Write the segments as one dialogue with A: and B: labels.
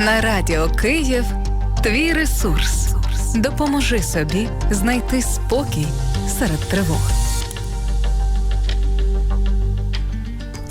A: На радіо Київ твій ресурс. Допоможи собі знайти спокій серед тривог.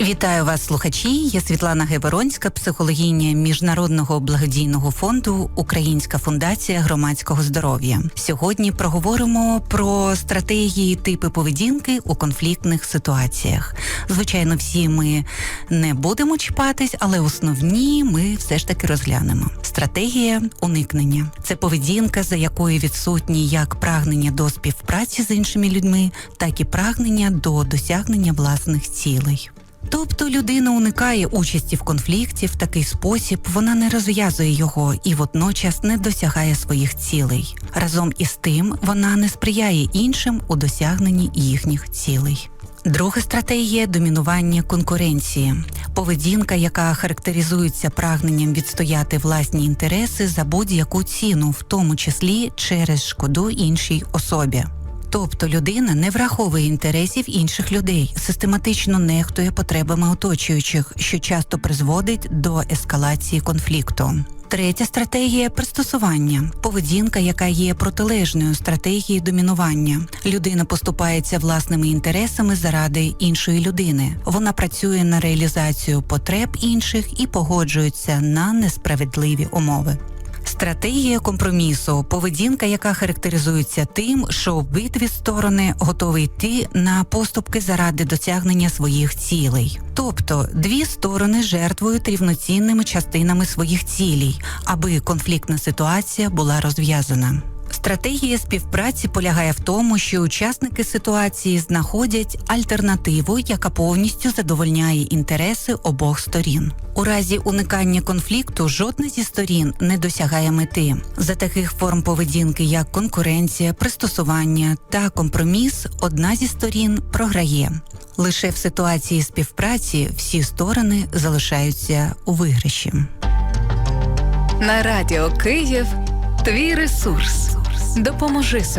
B: Вітаю вас, слухачі. Я Світлана Геберонська, психологиня міжнародного благодійного фонду Українська фундація громадського здоров'я. Сьогодні проговоримо про стратегії типи поведінки у конфліктних ситуаціях. Звичайно, всі ми не будемо чіпатись, але основні ми все ж таки розглянемо. Стратегія уникнення це поведінка, за якою відсутні як прагнення до співпраці з іншими людьми, так і прагнення до досягнення власних цілей. Тобто людина уникає участі в конфлікті в такий спосіб, вона не розв'язує його і водночас не досягає своїх цілей. Разом із тим вона не сприяє іншим у досягненні їхніх цілей. Друга стратегія домінування конкуренції, поведінка, яка характеризується прагненням відстояти власні інтереси за будь-яку ціну, в тому числі через шкоду іншій особі. Тобто людина не враховує інтересів інших людей, систематично нехтує потребами оточуючих, що часто призводить до ескалації конфлікту. Третя стратегія пристосування, поведінка, яка є протилежною стратегії домінування. Людина поступається власними інтересами заради іншої людини. Вона працює на реалізацію потреб інших і погоджується на несправедливі умови. Стратегія компромісу поведінка, яка характеризується тим, що обидві сторони готові йти на поступки заради досягнення своїх цілей. Тобто дві сторони жертвують рівноцінними частинами своїх цілей, аби конфліктна ситуація була розв'язана. Стратегія співпраці полягає в тому, що учасники ситуації знаходять альтернативу, яка повністю задовольняє інтереси обох сторін. У разі уникання конфлікту жодна зі сторін не досягає мети. За таких форм поведінки, як конкуренція, пристосування та компроміс, одна зі сторін програє. Лише в ситуації співпраці всі сторони залишаються у виграші.
A: На радіо Київ твій ресурс. Допоможи собі.